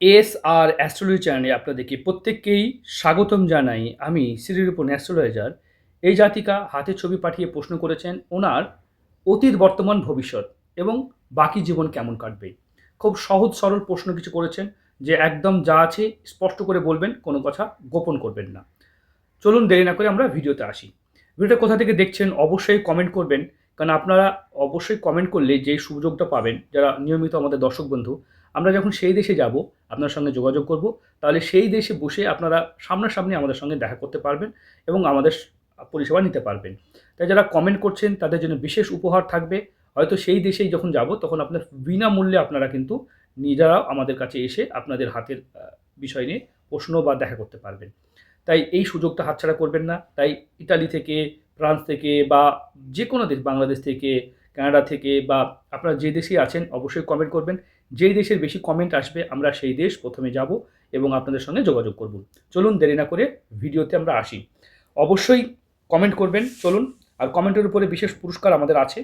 S আর astrology চ্যানেলে আপনাদেরকে প্রত্যেককেই স্বাগতম জানাই। আমি শ্রীরূপন অ্যাস্ট্রোলজার। এই জাতিকা হাতে ছবি পাঠিয়ে প্রশ্ন করেছেন ওনার অতীত, বর্তমান, ভবিষ্যৎ এবং বাকি জীবন কেমন কাটবে? খুব সহজ, সরল প্রশ্ন কিছু করেছেন যে একদম যা আছে স্পষ্ট করে বলবেন, কোনো কথা গোপন করবেন না। চলুন দেরি না করে আমরা ভিডিওতে আসি। ভিডিওটা কোথা থেকে দেখছেন অবশ্যই কমেন্ট করবেন। কারণ আপনারা অবশ্যই কমেন্ট করলে যে সুযোগটা পাবেন, যারা নিয়মিত আমাদের দর্শক বন্ধু আমরা যখন সেই দেশে যাব, আপনার সঙ্গে যোগাযোগ করব, তাহলে সেই দেশে বসে আপনারা সামনাসামনি আমাদের সঙ্গে দেখা করতে পারবেন এবং আমাদের পরিষেবা নিতে পারবেন। তাই যারা কমেন্ট করছেন, তাদের জন্য বিশেষ উপহার থাকবে। হয়তো সেই দেশেই যখন যাব, তখন আপনার বিনামূল্যে আপনারা কিন্তু নিজেরা আমাদের কাছে এসে আপনাদের হাতের বিষয় নিয়ে প্রশ্ন বা দেখা করতে পারবেন। তাই এই সুযোগটা হাতছাড়া করবেন না। তাই ইতালি থেকে, ফ্রান্স থেকে বা যে কোনো দেশ, বাংলাদেশ থেকে, কানাডা থেকে বা আপনারা যে দেশেই আছেন, অবশ্যই কমেন্ট করবেন। যেই দেশের বেশি কমেন্ট আসবে, আমরা সেই দেশ প্রথমে যাব এবং আপনাদের সঙ্গে যোগাযোগ করব। চলুন দেরি না করে ভিডিওতে আমরা আসি। অবশ্যই কমেন্ট করবেন, চলুন। আর কমেন্টের উপরে বিশেষ পুরস্কার আমাদের আছে।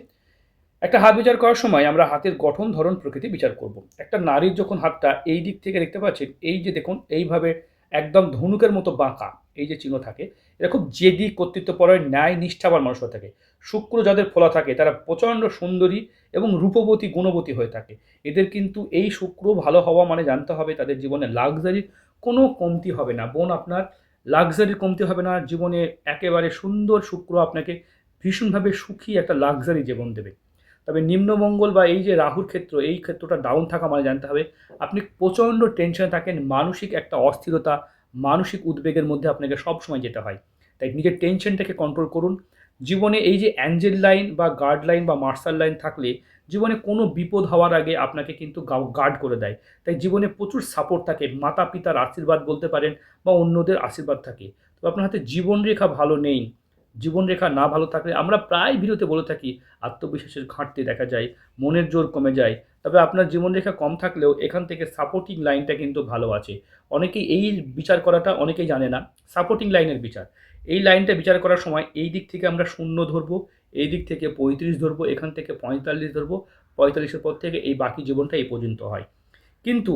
একটা হাত বিচার করার সময় আমরা হাতের গঠন, ধরন, প্রকৃতি বিচার করব। একটা নারীর যখন হাতটা এই দিক থেকে দেখতে পাচ্ছেন, এই যে দেখুন, এইভাবে একদম ধনুকের মতো বাঁকা, এই যে চিহ্ন থাকে এরা খুব জেদি কর্তৃত্বপরায়ণ ন্যায়, নিষ্ঠাবান মানুষ হয়ে থাকে। শুক্র যাদের ফোলা থাকে, তারা প্রচণ্ড সুন্দরী এবং রূপবতী, গুণবতী হয়ে থাকে। এদের কিন্তু এই শুক্র ভালো হওয়া মানে জানতে হবে তাদের জীবনে লাক্সারির কোনো কমতি হবে না। বোন, আপনার লাক্সারির কমতি হবে না। জীবনে একেবারে সুন্দর শুক্র আপনাকে ভীষণভাবে সুখী একটা লাক্সারি জীবন দেবে। তবে নিম্নমঙ্গল বা এই যে রাহুর ক্ষেত্র, এই ক্ষেত্রটা ডাউন থাকা মানে জানতে হবে, আপনি প্রচণ্ড টেনশনে থাকেন, মানসিক একটা অস্থিরতা মানসিক উদ্বেগের মধ্যে আপনাকে সবসময় যেতে হয়। তাই নিজের টেনশনটাকে কন্ট্রোল করুন। জীবনে এই যে অ্যাঞ্জেল লাইন বা গার্ড লাইন বা মার্শাল লাইন থাকলে জীবনে কোনো বিপদ হওয়ার আগে আপনাকে কিন্তু গার্ড করে দেয়। তাই জীবনে প্রচুর সাপোর্ট থাকে। মাতা পিতার আশীর্বাদ বলতে পারেন বা অন্যদের আশীর্বাদ থাকে। তো আপনার হাতে জীবনরেখা ভালো নেই, জীবনরেখা না ভালো থাকলে আমরা প্রায় ভিডিওতে বলে থাকি, আত্মবিশ্বাসের ঘাটতি দেখা যায়, মনের জোর কমে যায় তবে আপনার জীবনরেখা কম থাকলেও এখান থেকে সাপোর্টিং লাইনটা কিন্তু ভালো আছে। অনেকেই এই বিচার করাটা অনেকেই জানে না সাপোর্টিং লাইনের বিচার। এই লাইনটা বিচার করার সময় এই দিক থেকে আমরা শূন্য ধরবো, এই দিক থেকে পঁয়ত্রিশ ধরবো, এখান থেকে পঁয়তাল্লিশ ধরবো, পঁয়তাল্লিশের পর থেকে এই বাকি জীবনটা এই পর্যন্ত হয়। কিন্তু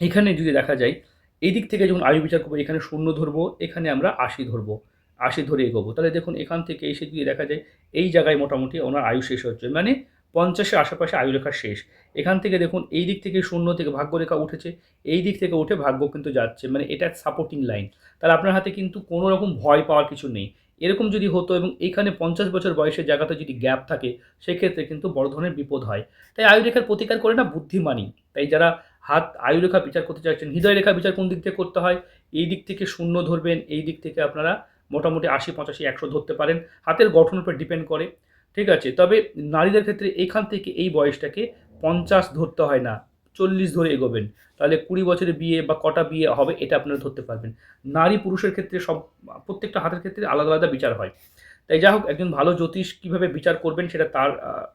এখানে যদি দেখা যায়, এই দিক থেকে যখন আয়ু বিচার করব, এখানে শূন্য ধরবো, এখানে আমরা আশি ধরবো, আশি ধরে এগোবো। তাহলে দেখুন, এখান থেকে এসে যদি দেখা যায়, এই জায়গায় মোটামুটি ওনার আয়ু শেষ হচ্ছে। মানে পঞ্চাশের আশেপাশে আয়ু রেখা শেষ। এখান থেকে দেখুন, এই দিক থেকে শূন্য থেকে ভাগ্যরেখা উঠেছে, এই দিক থেকে উঠে ভাগ্য কিন্তু যাচ্ছে মানে এটা সাপোর্টিং লাইন তাহলে আপনার হাতে কিন্তু কোনো রকম ভয় পাওয়ার কিছু নেই। এরকম যদি হতো এবং এইখানে পঞ্চাশ বছর বয়সের জায়গাতে যদি গ্যাপ থাকে, সেক্ষেত্রে কিন্তু বড় ধরনের বিপদ হয়। তাই আয়ুরেখার প্রতিকার করে না বুদ্ধিমানী তাই যারা হাত আয়ুরেখা বিচার করতে চাইছেন, হৃদয় রেখা বিচার কোন দিক থেকে করতে হয়, এই দিক থেকে শূন্য ধরবেন, এই দিক থেকে আপনারা মোটামুটি আশি, পঁচাশি, একশো ধরতে পারেন। হাতের গঠনের উপর ডিপেন্ড করে। ঠিক আছে? তবে নারীদের ক্ষেত্রে এখান থেকে এই বয়সটাকে পঞ্চাশ ধরতে হয় না, চল্লিশ ধরে এগোবেন। তাহলে কুড়ি বছরের বিয়ে বা কটা বিয়ে হবে এটা আপনারা ধরতে পারবেন। নারী পুরুষের ক্ষেত্রে সব, প্রত্যেকটা হাতের ক্ষেত্রে আলাদা আলাদা বিচার হয়। তাই যাই হোক, একজন ভালো জ্যোতিষ কীভাবে বিচার করবেন সেটা তার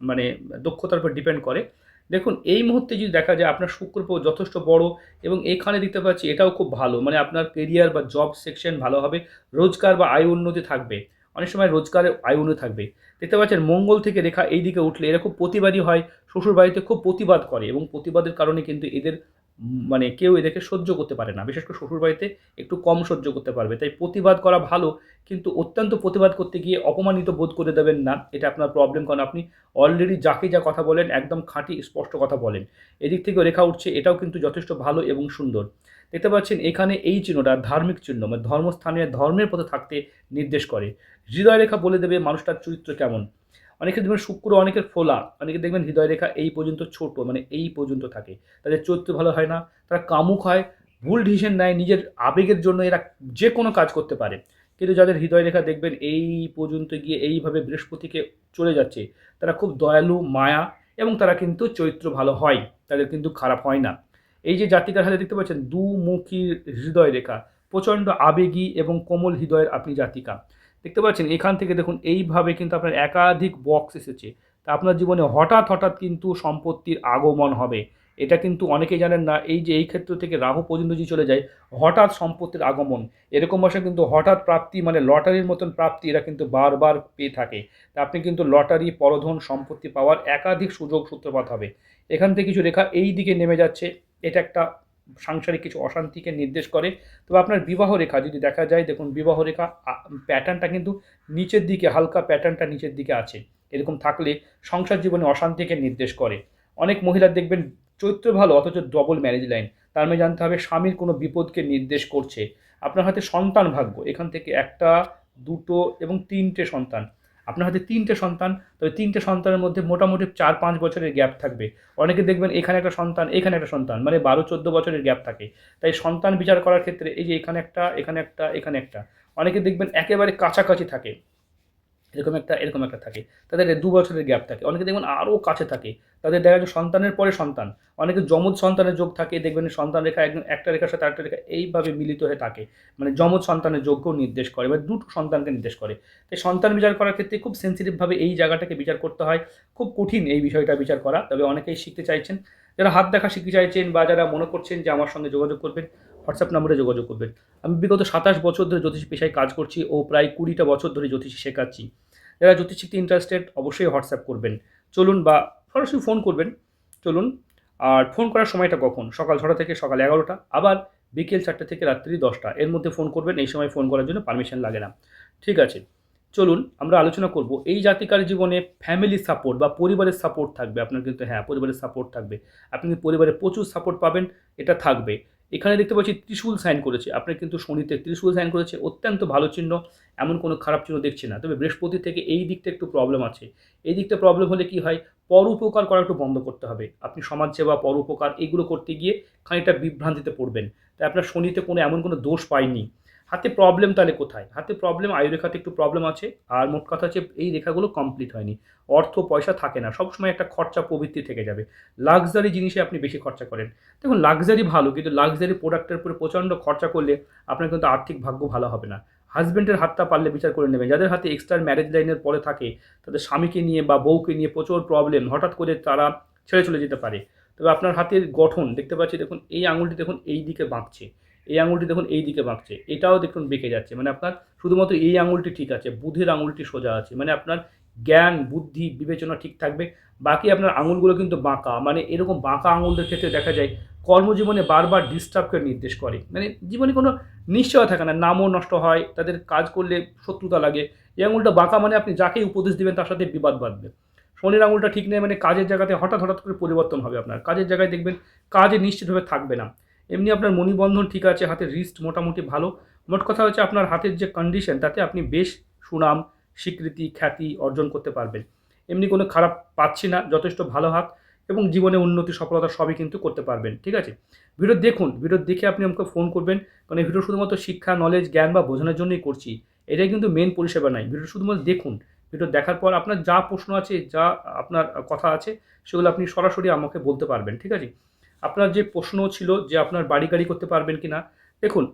মানে দক্ষতার উপর ডিপেন্ড করে। দেখুন, এই মুহূর্তে যদি দেখা যায় আপনার শুক্র যথেষ্ট বড় এবং এখানে দিতে পারছি এটাও খুব ভালো মানে আপনার কেরিয়ার বা জব সেকশন ভালো হবে, রোজগার বা আয় উন্নতি থাকবে। অনেক সময় রোজগারের আয় উন্নতি থাকবে। দেখতে পাচ্ছেন, মঙ্গল থেকে রেখা এই দিকে উঠলে এরা খুব প্রতিবাদী হয়। শ্বশুর বাড়িতে খুব প্রতিবাদ করে এবং প্রতিবাদের কারণে কিন্তু এদের মানে কেউ এদেরকে সহ্য করতে পারে না। বিশেষ করে শ্বশুর বাড়িতে একটু কম সহ্য করতে পারবে। তাই প্রতিবাদ করা ভালো, কিন্তু অত্যন্ত প্রতিবাদ করতে গিয়ে অপমানিত বোধ করে দেবেন না। এটা আপনার প্রবলেম কারণ আপনি অলরেডি যাকে যা কথা বলেন, একদম খাঁটি স্পষ্ট কথা বলেন। এদিক থেকে রেখা উঠছে, এটাও কিন্তু যথেষ্ট ভালো এবং সুন্দর। দেখতে পাচ্ছেন, এখানে এই চিহ্নটা ধার্মিক চিহ্ন মানে ধর্মস্থানে, ধর্মের পথে থাকতে নির্দেশ করে। হৃদয় রেখা বলে দেবে মানুষটার চরিত্র কেমন। অনেকে দেখবেন শুক্র, অনেকের ফোলা, অনেকে দেখবেন হৃদয় রেখা এই পর্যন্ত ছোট মানে এই পর্যন্ত থাকে। তাদের চরিত্র ভালো হয় না, তারা কামুক হয়, ভুল ডিসিশন নেয়, নিজের আবেগের জন্য এরা যে কোনো কাজ করতে পারে। কিন্তু যাদের হৃদয় রেখা দেখবেন এই পর্যন্ত গিয়ে এইভাবে বৃহস্পতিকে চলে যাচ্ছে, তারা খুব দয়ালু, মায়া, এবং তারা কিন্তু চরিত্র ভালো হয়, তাদের কিন্তু খারাপ হয় না। এই যে জাতিকার হাতে দেখতে পাচ্ছেন, দুমুখী হৃদয় রেখা, প্রচণ্ড আবেগী এবং কোমল হৃদয়ের আপনি জাতিকা দেখতে পাচ্ছেন, এখান থেকে দেখুন, এইভাবে কিন্তু আপনার একাধিক বক্স এসেছে। তা আপনার জীবনে হঠাৎ হঠাৎ কিন্তু সম্পত্তির আগমন হবে। এটা কিন্তু অনেকেই জানেন না, এই যে এই ক্ষেত্র থেকে রাহু পর্যন্ত যদি চলে যায়, হঠাৎ সম্পত্তির আগমন, এরকম বসে কিন্তু হঠাৎ প্রাপ্তি মানে লটারির মতন প্রাপ্তি এরা কিন্তু বারবার পেয়ে থাকে। তা আপনি কিন্তু লটারি, পরধন, সম্পত্তি পাওয়ার একাধিক সুযোগ সূত্রপাত হবে। এখান থেকে কিছু রেখা এই দিকে নেমে যাচ্ছে। এটা একটা সাংসারিক কিছু অশান্তিকে নির্দেশ করে। তবে আপনার বিবাহ রেখা যদি দেখা যায়, দেখুন বিবাহ রেখা প্যাটার্নটা কিন্তু নিচের দিকে, হালকা প্যাটার্নটা নিচের দিকে আছে। এরকম থাকলে সংসার জীবনে অশান্তিকে নির্দেশ করে। অনেক মহিলা দেখবেন চৈত্র ভালো, অথচ ডবল ম্যারেজ লাইন তার মানে জানতে হবে স্বামীর কোনো বিপদকে নির্দেশ করছে। আপনার হাতে সন্তান ভাগ্য। এখান থেকে একটা, দুটো এবং তিনটে সন্তান। আপনার হাতে তিনটে সন্তান, তবে তিনটে সন্তানের মধ্যে মোটামুটি চার পাঁচ বছরের গ্যাপ থাকবে। অনেকে দেখবেন এখানে একটা সন্তান, এখানে একটা সন্তান মানে বারো চোদ্দ বছরের গ্যাপ থাকে। তাই সন্তান বিচার করার ক্ষেত্রে এই যে এখানে একটা এখানে একটা এখানে একটা, অনেকে দেখবেন একেবারে কাছাকাছি থাকে। এরকম একটা এরকম একটা থাকে। তাদের দু বছরের গ্যাপ থাকে। অনেকে দেখবেন আরও কাছে থাকে। তাদের দেখা যায় সন্তানের পরে সন্তান। অনেকে যমজ সন্তানের যোগ থাকে, দেখবেন সন্তান রেখা একদম একটা রেখার সাথে আরেকটা রেখা এইভাবে মিলিত হয়ে থাকে। মানে যমজ সন্তানের যোগ্য নির্দেশ করে বা দুটো সন্তানকে নির্দেশ করে। তাই সন্তান বিচার করার ক্ষেত্রে খুব সেন্সিটিভভাবে এই জায়গাটাকে বিচার করতে হয়। খুব কঠিন এই বিষয়টা বিচার করা। তবে অনেকেই শিখতে চাইছেন। যারা হাত দেখা শিখতে চাইছেন বা যারা মনে করছেন যে আমার সঙ্গে যোগাযোগ করবেন হোয়াটসঅ্যাপ নম্বরে যোগাযোগ করবেন। আমি বিগত সাতাশ বছর ধরে জ্যোতিষ পেশায় কাজ করছি ও প্রায় কুড়িটা বছর ধরে জ্যোতিষ শেখাচ্ছি। যারা জ্যোতিষ শিখতে ইন্টারেস্টেড অবশ্যই হোয়াটসঅ্যাপ করবেন। চলুন বা সরাসরি ফোন করবেন। চলুন, আর ফোন করার সময়টা কখন? সকাল ছটা থেকে সকাল এগারোটা, আবার বিকেল চারটে থেকে রাত্রি দশটা। এর মধ্যে ফোন করবেন, এই সময় ফোন করার জন্য পারমিশন লাগে না। ঠিক আছে, চলুন, আমরা আলোচনা করব। এই জাতিকার জীবনে ফ্যামিলি সাপোর্ট বা পরিবারের সাপোর্ট থাকবে। আপনার কিন্তু হ্যাঁ পরিবারের সাপোর্ট থাকবে। আপনি পরিবারে প্রচুর সাপোর্ট পাবেন, এটা থাকবে। এখানে দেখতে পাচ্ছি ত্রিশূল সাইন করেছে। আপনার কিন্তু শনিতে ত্রিশূল সাইন করেছে। অত্যন্ত ভালো চিহ্ন, এমন কোনো খারাপ চিহ্ন দেখছে না। তবে বৃহস্পতি থেকে এই দিকটা একটু প্রবলেম আছে। এই দিকটা প্রবলেম হলে কি হয়? পর উপকার করা একটু বন্ধ করতে হবে। আপনি সমাজসেবা, পর উপকার এগুলো করতে গিয়ে খানিকটা বিভ্রান্তিতে পড়বেন। তাই আপনার শনিতে কোনো এমন কোনো দোষ পাইনি। হাতে প্রবলেম তাহলে কোথায়? হাতে প্রবলেম আয়ুরেখাতে একটু প্রবলেম আছে, আর মোট কথা হচ্ছে এই রেখাগুলো কমপ্লিট হয়নি। অর্থ, পয়সা থাকে না, সবসময় একটা খরচা প্রবৃত্তি থেকে যাবে। লাক্সারি জিনিসে আপনি বেশি খরচা করেন। দেখুন লাক্সারি ভালো, কিন্তু লাক্সারি প্রোডাক্টের উপরে প্রচণ্ড খরচা করলে আপনার কিন্তু আর্থিক ভাগ্য ভালো হবে না। হাজব্যান্ডের হাতটা পারলে বিচার করে নেবেন। যাদের হাতে এক্সট্রা ম্যারেজ লাইনের পরে থাকে, তাদের স্বামীকে নিয়ে বা বউকে নিয়ে প্রচুর প্রবলেম হঠাৎ করে তারা ছেড়ে চলে যেতে পারে। তবে আপনার হাতের গঠন, দেখতে পাচ্ছি, দেখুন, এই আঙুলটি, দেখুন, এই দিকে বাঁকছে। এই আঙুলটি দেখুন এই দিকে বাঁকছে, এটাও দেখুন বেঁকে যাচ্ছে। মানে আপনার শুধুমাত্র এই আঙুলটি ঠিক আছে, বুধের আঙুলটি সোজা আছে। মানে আপনার জ্ঞান, বুদ্ধি, বিবেচনা ঠিক থাকবে। বাকি আপনার আঙুলগুলো কিন্তু বাঁকা। মানে এরকম বাঁকা আঙুলদের ক্ষেত্রে দেখা যায়, কর্মজীবনে বারবার ডিস্টার্বকে নির্দেশ করে। মানে জীবনে কোনো নিশ্চয় থাকে না, নামও নষ্ট হয়, তাদের কাজ করলে শত্রুতা লাগে। এই আঙুলটা বাঁকা মানে আপনি যাকেই উপদেশ দিবেন তার সাথে বিবাদ বাঁধবে। শনির আঙুলটা ঠিক নেই মানে কাজের জায়গাতে হঠাৎ হঠাৎ করে পরিবর্তন হবে আপনার। কাজের জায়গায় দেখবেন কাজে নিশ্চিতভাবে থাকবে না। এমনি আপনার মণিবন্ধন ঠিক আছে হাতের রিস্ট মোটামুটি ভালো। মোট কথা হচ্ছে আপনার হাতের যে কন্ডিশন তাতে আপনি বেশ সুনাম, স্বীকৃতি, খ্যাতি অর্জন করতে পারবেন। এমনি কোনো খারাপ পাচ্ছি না, যথেষ্ট ভালো হাত এবং জীবনে উন্নতি, সফলতা সবই কিন্তু করতে পারবেন, ঠিক আছে? ভিডিও দেখুন, ভিডিও দেখে আপনি আমাকে ফোন করবেন, কারণ ভিডিও শুধুমাত্র শিক্ষা নলেজ জ্ঞান বা বোঝানোর জন্যই করছি। এটাই কিন্তু মেন পরিষেবা নাই ভিডিও শুধুমাত্র দেখুন, ভিডিও দেখার পর আপনার যা প্রশ্ন আছে, যা আপনার কথা আছে, সেগুলো আপনি সরাসরি আমাকে বলতে পারবেন, ঠিক আছে? আপনার যে প্রশ্ন ছিল যে আপনার বাড়ি গাড়ি করতে পারবেন কি না দেখুন,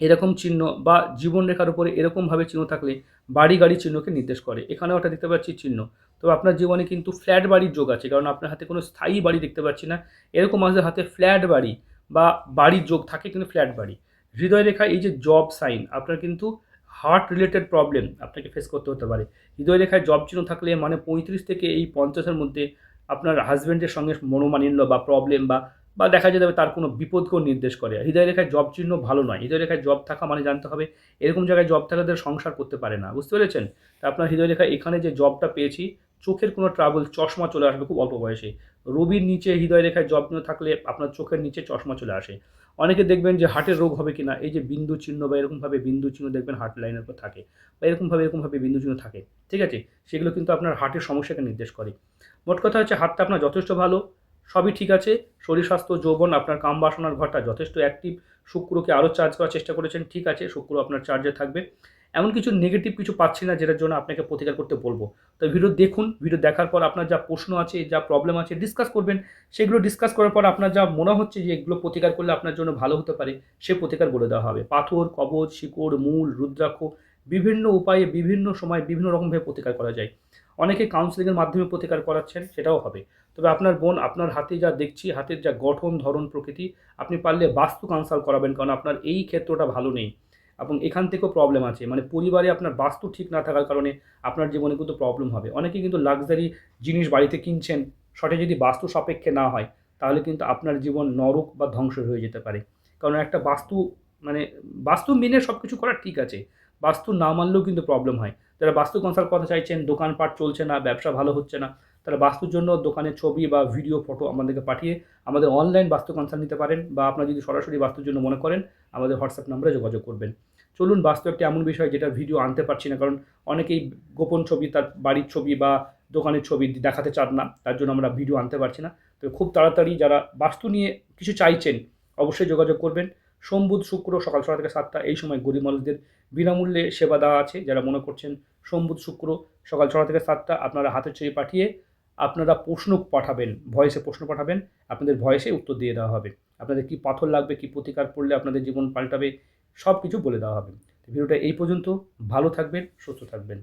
এরকম চিহ্ন বা জীবনরেখার উপরে এরকমভাবে চিহ্ন থাকলে বাড়ি গাড়ি চিহ্নকে নির্দেশ করে। এখানেও একটা দেখতে পাচ্ছি চিহ্ন। তো আপনার জীবনে কিন্তু ফ্ল্যাট বাড়ির যোগ আছে, কারণ আপনার হাতে কোনো স্থায়ী বাড়ি দেখতে পাচ্ছি না। এরকম আমাদের হাতে ফ্ল্যাট বাড়ি বা বাড়ির যোগ থাকে কিন্তু ফ্ল্যাট বাড়ি। হৃদয় রেখা এই যে জব সাইন, আপনার কিন্তু হার্ট রিলেটেড প্রবলেম আপনাকে ফেস করতে হতে পারে। হৃদয় রেখায় জব চিহ্ন থাকলে মানে পঁয়ত্রিশ থেকে এই পঞ্চাশের মধ্যে আপনার হাজব্যান্ডের সঙ্গে মনোমালিন্য বা প্রবলেম বা বা দেখা যেতে হবে তার কোনো বিপদকেও নির্দেশ করে। হৃদয় রেখায় জব চিহ্ন ভালো নয়। হৃদয় রেখায় জব থাকা মানে জানতে হবে, এরকম জায়গায় জব থাকা তাদের সংসার করতে পারে না। বুঝতে পেরেছেন? তা আপনার হৃদয় রেখায় এখানে যে জবটা পেয়েছি, চোখের কোনো ট্রাভেল চশমা চলে আসবে খুব অল্প বয়সে। রবির নিচে হৃদয় রেখায় জব চিহ্ন থাকলে আপনার চোখের নিচে চশমা চলে আসে। অনেকে দেখবেন যে হার্টের রোগ হবে কিনা, এই যে বিন্দু চিহ্ন বা এরকমভাবে বিন্দু চিহ্ন দেখবেন হার্ট লাইনের উপর থাকে, বা এরকমভাবে এরকমভাবে বিন্দু চিহ্ন থাকে, ঠিক আছে? সেগুলো কিন্তু আপনার হার্টের সমস্যাকে নির্দেশ করে। মোট কথা হচ্ছে হাতটা আপনার যথেষ্ট ভালো, সবই ঠিক আছে। শরীর স্বাস্থ্য, যৌবন, আপনার কাম বাসনার ঘরটা যথেষ্ট অ্যাক্টিভ শুক্রকে আরও চার্জ করার চেষ্টা করেছেন, ঠিক আছে, শুক্র আপনার চার্জে থাকবে। এমন কিছু নেগেটিভ কিছু পাচ্ছি না যেটার জন্য আপনাকে প্রতিকার করতে বলব। তো ভিডিও দেখুন ভিডিও দেখার পর আপনার যা প্রশ্ন আছে, যা প্রবলেম আছে ডিসকাস করবেন। সেগুলো ডিসকাস করার পর আপনার যা মনে হচ্ছে যে এগুলো প্রতিকার করলে আপনার জন্য ভালো হতে পারে, সে প্রতিকার বলে দেওয়া হবে। পাথর কবচ শিকড়, মূল, রুদ্রাক্ষ, বিভিন্ন উপায়ে, বিভিন্ন সময় বিভিন্ন রকমভাবে প্রতিকার করা যায়। অনেকে কাউন্সিলিংয়ের মাধ্যমে প্রতিকার করাচ্ছেন, সেটাও হবে। তবে আপনার বোন, আপনার হাতে যা দেখছি, হাতের যা গঠন, ধরন, প্রকৃতি, আপনি পারলে বাস্তু কনসাল্ট করাবেন, কারণ আপনার এই ক্ষেত্রটা ভালো নেই। এবং এখান থেকেও প্রবলেম আছে মানে পরিবারে আপনার বাস্তু ঠিক না থাকার কারণে আপনার জীবনে কিন্তু প্রবলেম হবে। অনেকে কিন্তু লাক্সারি জিনিস বাড়িতে কিনছেন সঠিক যদি বাস্তু সাপেক্ষে না হয়, তাহলে কিন্তু আপনার জীবন নরক বা ধ্বংস হয়ে যেতে পারে। কারণ একটা বাস্তু মানে বাস্তু মেনে সব কিছু করা ঠিক আছে, বাস্তু না মানলেও কিন্তু প্রবলেম হয়। যারা বাস্তু কনসাল্ট করতে চাইছেন, দোকানপাট চলছে না, ব্যবসা ভালো হচ্ছে না, তারা বাস্তুর জন্য দোকানের ছবি বা ভিডিও ফটো আমাদেরকে পাঠিয়ে আমাদের অনলাইন বাস্তু কনসাল্ট নিতে পারেন বা আপনারা যদি সরাসরি বাস্তুর জন্য মনে করেন, আমাদের হোয়াটসঅ্যাপ নাম্বারে যোগাযোগ করবেন। চলুন, বাস্তু একটা এমন বিষয় যেটা ভিডিও আনতে পারছি না, কারণ অনেকেই গোপন ছবি, তার বাড়ির ছবি বা দোকানের ছবি দেখাতে চান না, তার জন্য আমরা ভিডিও আনতে পারছি না। তো খুব তাড়াতাড়ি যারা বাস্তু নিয়ে কিছু চাইছেন, অবশ্যই যোগাযোগ করবেন। সোম বুধ শুক্র সকাল ছটা থেকে সাতটা, এই সময় গরিব মানুষদের বিনামূল্যে সেবা দেওয়া আছে। যারা মনে করছেন সোম বুধ শুক্র সকাল ছটা থেকে সাতটা, আপনারা হাতের ছবি পাঠিয়ে আপনারা প্রশ্ন পাঠাবেন, ভয়েসে প্রশ্ন পাঠাবেন, আপনাদের ভয়েসে উত্তর দিয়ে দেওয়া হবে। আপনাদের কি পাথর লাগবে, কি প্রতিকার পড়লে আপনাদের জীবন পাল্টাবে সব কিছু বলে দেওয়া হবে। ভিডিওটা এই পর্যন্ত, ভালো থাকবেন, সুস্থ থাকবেন।